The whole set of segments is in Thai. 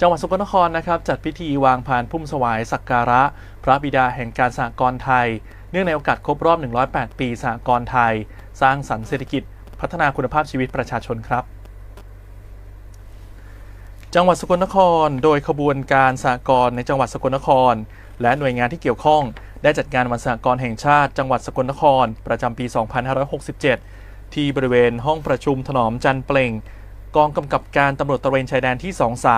จังหวัดสกลนครนะครับจัดพิธีวางพานพุ่มถวายสักการะ พระบิดาแห่งการสหกรณ์ไทย เนื่องในโอกาสครบรอบ 108 ปีสหกรณ์ไทย สร้างสรรค์เศรษฐกิจ พัฒนาคุณภาพชีวิตประชาชนครับ จังหวัดสกลนคร โดยขบวนการสหกรณ์ในจังหวัดสกลนคร และหน่วยงานที่เกี่ยวข้อง ได้จัดงานวันสหกรณ์แห่งชาติ จังหวัดสกลนคร ประจำปี 2567 ที่บริเวณห้องประชุมถนอมจันเปล่ง กองกำกับการตำรวจตระเวนชายแดนที่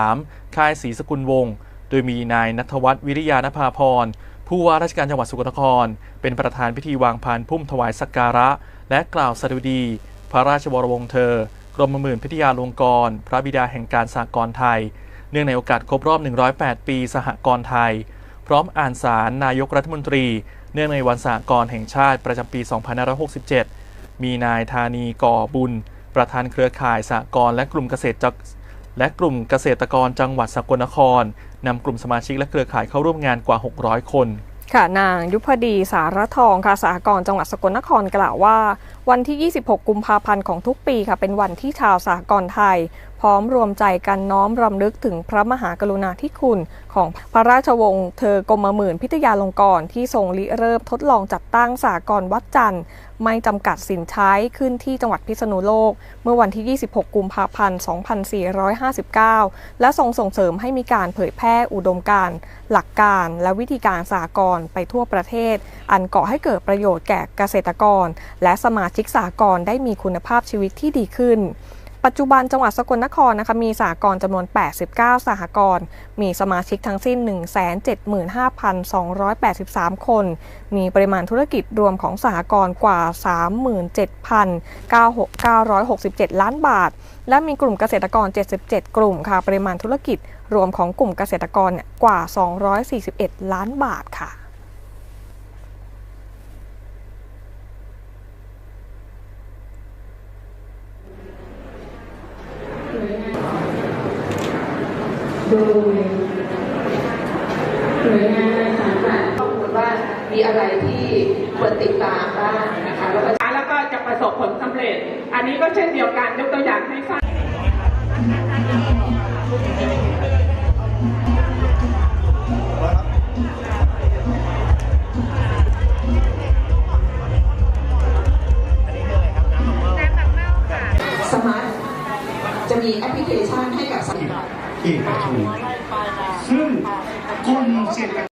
23 ค่ายศรีสกุลวงศ์ โดยมีนายนัทวัฒน์วิริยานภาพร ผู้ว่าราชการจังหวัดสกลนครเป็นประธานพิธีวางพานพุ่มถวายสักการะ และกล่าวสดุดี พระราชวรวงศ์เธอ กรมหมื่นพิทยาลงกร พระบิดาแห่งการสหกรไทย เนื่องในโอกาสครบรอบ 108 ปีสหกรณ์ไทย พร้อมอ่านสารนายกรัฐมนตรี เนื่องในวันสหกรณ์แห่งชาติประจำปี 2567 มีนายธานีก่อบุญ ประธานเครือข่ายสหกรณ์และกลุ่มเกษตรและกลุ่มเกษตรกรจังหวัดสกลนครนำกลุ่มสมาชิกและเครือข่ายเข้าร่วมงานกว่า 600 คนค่ะนางยุพดีสารทองค่ะสหกรณ์จังหวัดสกลนครกล่าวว่า วันที่ 26 กุมภาพันธ์ของทุกปีค่ะเป็นวันที่ชาวสหกรณ์ไทย พร้อมรวมใจกันน้อมรำลึกถึงพระมหากรุณาธิคุณ ของพระราชวงศ์เธอกรมหมื่นพิทยาลงกรณ์ที่ทรงริเริ่มทดลองจัดตั้งสหกรณ์วัดจันทร์ไม่จำกัดสินใช้ขึ้นที่จังหวัดพิษณุโลก เมื่อวันที่ 26 กุมภาพันธ์ 2459 และทรงส่งเสริมให้มีการเผยแพร่อุดมการหลักการและวิธีการสหกรณ์ไปทั่วประเทศ อันก่อให้เกิดประโยชน์แก่เกษตรกร และสมาชิกสหกรณ์ได้มีคุณภาพชีวิตที่ดีขึ้น ปัจจุบันจังหวัดสกลนครนะคะมีสหกรณ์จำนวน 89 สหกรณ์ มีสมาชิกทั้งสิ้น 175,283 คน มีปริมาณธุรกิจรวมของสหกรณ์กว่า 37,967 ล้านบาท และมีกลุ่มเกษตรกร 77 กลุ่มค่ะ ปริมาณธุรกิจรวมของกลุ่มเกษตรกรเนี่ยกว่า 241 ล้านบาทค่ะ โดยหน่วยงานในสังกัดข้อมูลว่ามีอะไรที่ควรติดตามบ้างนะคะแล้วก็จะประสบผลสำเร็จ อันนี้ก็เช่นเดียวกันยกตัวอย่างให้ทราบ เอกชนซึ่งกลุ่มเศรษฐ